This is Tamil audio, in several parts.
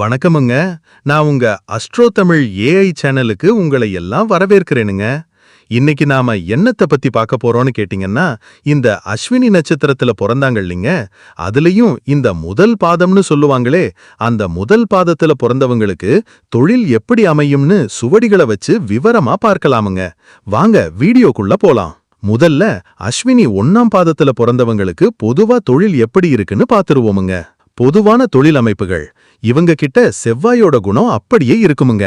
வணக்கமுங்க. நான் உங்க அஸ்ட்ரோ தமிழ் ஏஐ சேனலுக்கு உங்களை எல்லாம் வரவேற்கிறேனுங்க. இன்னைக்கு நாம என்னத்தை பத்தி பார்க்க போறோம்னு கேட்டிங்கன்னா இந்த அஸ்வினி நட்சத்திரத்துல பிறந்தாங்க இல்லைங்க. அதுலயும் இந்த முதல் பாதம்னு சொல்லுவாங்களே அந்த முதல் பாதத்துல பிறந்தவங்களுக்கு தொழில் எப்படி அமையும்னு சுவடிகளை வச்சு விவரமா பார்க்கலாமுங்க. வாங்க வீடியோக்குள்ள போலாம். முதல்ல அஸ்வினி ஒன்னாம் பாதத்துல பிறந்தவங்களுக்கு பொதுவா தொழில் எப்படி இருக்குன்னு பாத்துருவோமுங்க பொதுவான தொழில் அமைப்புகள் இவங்க கிட்ட செவ்வாயோட குணம் அப்படியே இருக்குமுங்க.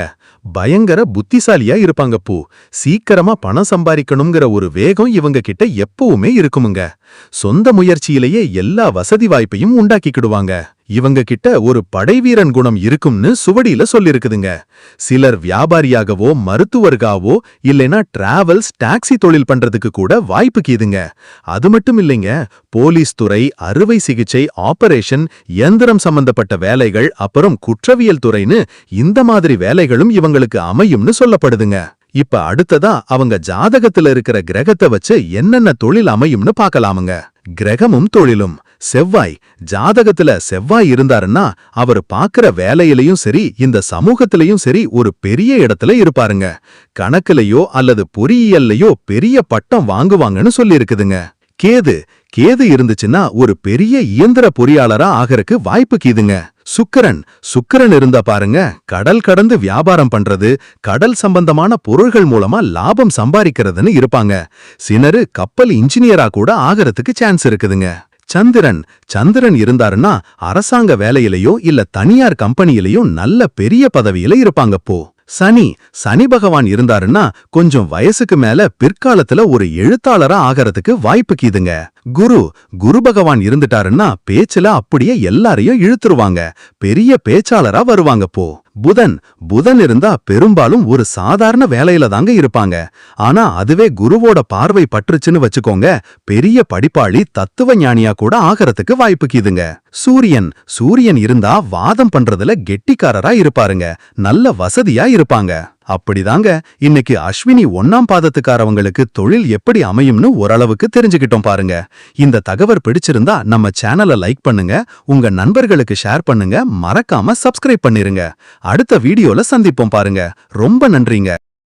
பயங்கர புத்திசாலியா இருப்பாங்க பூ. சீக்கிரமா பணம் சம்பாதிக்கணுங்கிற ஒரு வேகம் இவங்க கிட்ட எப்பவுமே இருக்குமுங்க. சொந்த முயற்சியிலேயே எல்லா வசதி வாய்ப்பையும் உண்டாக்கிக்கிடுவாங்க. இவங்க கிட்ட ஒரு படைவீரன் குணம் இருக்கும்னு சுவடியில சொல்லிருக்குதுங்க. சிலர் வியாபாரியாகவோ மருத்துவர்காவோ இல்லைனா டிராவல்ஸ் டாக்ஸி தொழில் பண்றதுக்கு கூட வாய்ப்பு கீதுங்க. அது மட்டும் இல்லைங்க போலீஸ் துறை அறுவை சிகிச்சை ஆபரேஷன் இயந்திரம் சம்பந்தப்பட்ட வேலைகள் அப்புறம் குற்றவியல் துறைன்னு இந்த மாதிரி வேலைகளும் இவங்களுக்கு அமையும்னு சொல்லப்படுதுங்க. இப்ப அடுத்ததா அவங்க ஜாதகத்துல இருக்கிற கிரகத்தை வச்சு என்னென்ன தொழில் அமையும்னு பார்க்கலாமுங்க கிரகமும் தொழிலும். செவ்வாய் ஜாதகத்துல செவ்வாய் இருந்தாருன்னா அவர் பாக்குற வேலையிலயும் சரி இந்த சமூகத்திலையும் சரி ஒரு பெரிய இடத்துல இருப்பாருங்க. கணக்குலயோ அல்லது பொறியியல்லையோ பெரிய பட்டம் வாங்குவாங்கன்னு சொல்லியிருக்குதுங்க. கேது கேது இருந்துச்சுன்னா ஒரு பெரிய இயந்திர பொறியாளரா ஆகறக்கு வாய்ப்பு கீதுங்க. சுக்கரன் சுக்கரன் இருந்தா பாருங்க கடல் கடந்து வியாபாரம் பண்றது கடல் சம்பந்தமான பொருள்கள் மூலமா லாபம் சம்பாதிக்கிறதுன்னு இருப்பாங்க. சிலரு கப்பல் இன்ஜினியரா கூட ஆகறதுக்கு சான்ஸ் இருக்குதுங்க. சந்திரன் சந்திரன் இருந்தாருன்னா அரசாங்க வேலையிலயோ இல்ல தனியார் கம்பெனியிலயோ நல்ல பெரிய பதவியில இருப்பாங்க போ. சனி சனி பகவான் இருந்தாருன்னா கொஞ்சம் வயசுக்கு மேல பிற்காலத்துல ஒரு எழுத்தாளரா ஆகறதுக்கு வாய்ப்பு கீதுங்க. குரு குரு பகவான் இருந்துட்டாருன்னா பேச்சுல அப்படியே எல்லாரையும் இழுத்துருவாங்க. பெரிய பேச்சாளரா வருவாங்க போ. புதன் புதன் இருந்தா பெரும்பாலும் ஒரு சாதாரண வேலையில தாங்க இருப்பாங்க. ஆனா அதுவே குருவோட பார்வை பற்றுச்சுன்னு வச்சுக்கோங்க பெரிய படிப்பாளி தத்துவ ஞானியா கூட ஆகறதுக்கு வாய்ப்புக்குதுங்க சூரியன் சூரியன் இருந்தா வாதம் பண்றதுல கெட்டிக்காரரா இருப்பாருங்க. நல்ல வசதியா இருப்பாங்க. அப்படிதாங்க. இன்னைக்கு அஸ்வினி ஒன்னாம் பாதத்துக்காரவங்களுக்கு தொழில் எப்படி அமையும்னு ஓரளவுக்கு தெரிஞ்சுக்கிட்டோம் பாருங்க. இந்த தகவல் பிடிச்சிருந்தா நம்ம சேனலை லைக் பண்ணுங்க உங்க நண்பர்களுக்கு ஷேர் பண்ணுங்க மறக்காம சப்ஸ்கிரைப் பண்ணிருங்க. அடுத்த வீடியோல சந்திப்போம் பாருங்க. ரொம்ப நன்றிங்க.